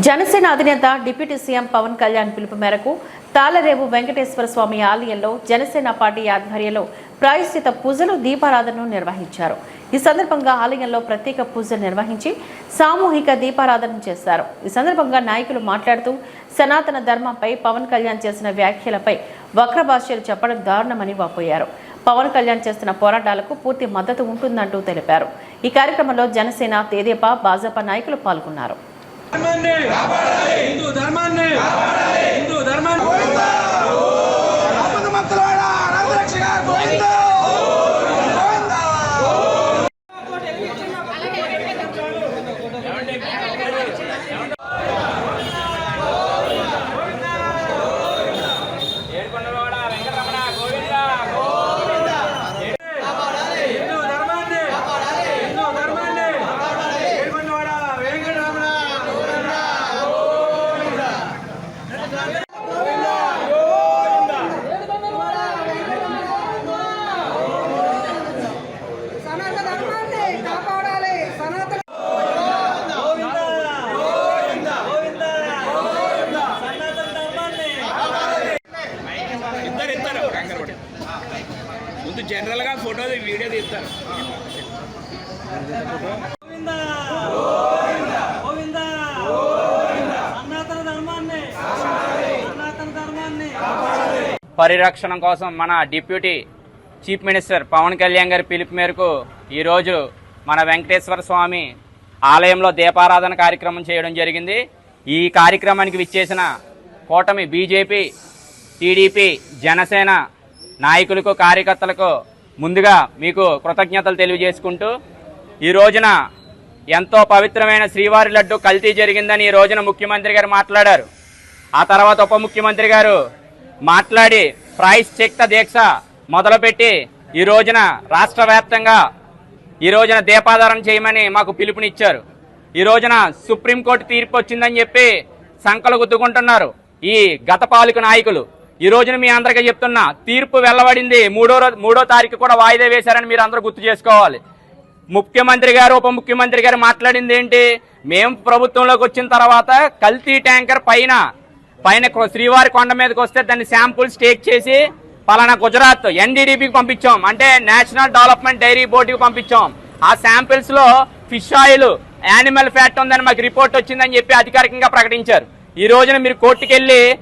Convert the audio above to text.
జనసేన అధినేత deputy CM Pawan Kalyan పిలుపు మేరకు తాళరేవు వెంకటేశ్వర స్వామి ఆలయంలో జనసేన పార్టీ ఆధ్వర్యంలో ప్రాయశ్చిత పూజలు దీపారాధనను నిర్వహించారు. ఈ సందర్భంగా ఆలయంలో ప్రత్యేక పూజలు నిర్వహించి సామూహిక దీపారాధన చేశారు. ఈ సందర్భంగా నాయకులు మాట్లాడుతూ సనాతన ధర్మంపై పవన్ కళ్యాణ్ చేసిన వ్యాఖ్యలపై వక్ర భాష్యాలు చెప్పడం దారుణమని వాపోయారు. పవన్ కళ్యాణ్ చేస్తున్న పోరాటాలకు పూర్తి మద్దతు ఉంటుందంటూ తెలిపారు. ఈ కార్యక్రమంలో జనసేన తేదేపా భాజపా నాయకులు పాల్గొన్నారు. హిందూ ధర్మాన్ని. హిందూ ధర్మాన్ని. మంత్రులారా రంగరక్షగా గోవింద గోవింద హిందూ ధర్మాన్ని హిందూ ధర్మాన్ని ఏడుకొండవాడ వెంకటరమణ సనాతన ధర్మాన్ని కాపాడాలి సనాతన ఇద్దరు ఇద్దరు ముందు జనరల్గా ఫోటో వీడియో తీస్తారు. గోవింద! గోవింద! సనాతన ధర్మాన్ని! సనాతన ధర్మాన్ని! పరిరక్షణ కోసం మన deputy chief minister Pawan Kalyan గారి పిలుపు మేరకు ఈరోజు మన వెంకటేశ్వర స్వామి ఆలయంలో దీపారాధన కార్యక్రమం చేయడం జరిగింది. ఈ కార్యక్రమానికి విచ్చేసిన కూటమి బీజేపీ టీడీపీ జనసేన నాయకులకు కార్యకర్తలకు ముందుగా మీకు కృతజ్ఞతలు తెలియజేసుకుంటూ ఈ రోజున ఎంతో పవిత్రమైన శ్రీవారి లడ్డు కల్తీ జరిగిందని ఈ రోజున ముఖ్యమంత్రి గారు మాట్లాడారు. ఆ తర్వాత ఉప ముఖ్యమంత్రి గారు మాట్లాడి ప్రాయశ్చిత్త దీక్ష మొదలుపెట్టి ఈ రోజున రాష్ట్ర వ్యాప్తంగా ఈ రోజున దీపాధారం చేయమని మాకు పిలుపునిచ్చారు. ఈ రోజున సుప్రీంకోర్టు తీర్పు వచ్చిందని చెప్పి సంకలు గుద్దుకుంటున్నారు ఈ గత పాలక నాయకులు. ఈ రోజున మీ అందరికీ చెప్తున్నా తీర్పు వెల్లబడింది మూడో రోజు మూడో తారీఖు కూడా వాయిదా వేశారని మీరు అందరూ గుర్తు చేసుకోవాలి. ముఖ్యమంత్రి గారు ఉప ముఖ్యమంత్రి గారు మాట్లాడింది ఏంటి? మేము ప్రభుత్వంలోకి వచ్చిన తర్వాత కల్తీ ట్యాంకర్ పైన పైన కొ- శ్రీవారి కొండ మీదకి వస్తే దాన్ని శాంపుల్స్ టేక్ చేసి పలానా గుజరాత్ ఎన్డీడీపీకి పంపించాం. అంటే నేషనల్ డెవలప్మెంట్ డైరీ బోర్డుకి పంపించాం. ఆ శాంపిల్స్లో ఫిష్ ఆయిల్ యానిమల్ ఫ్యాట్ ఉందని మాకు రిపోర్ట్ వచ్చిందని చెప్పి అధికారికంగా ప్రకటించారు. ఈ రోజున మీరు కోర్టుకెళ్ళి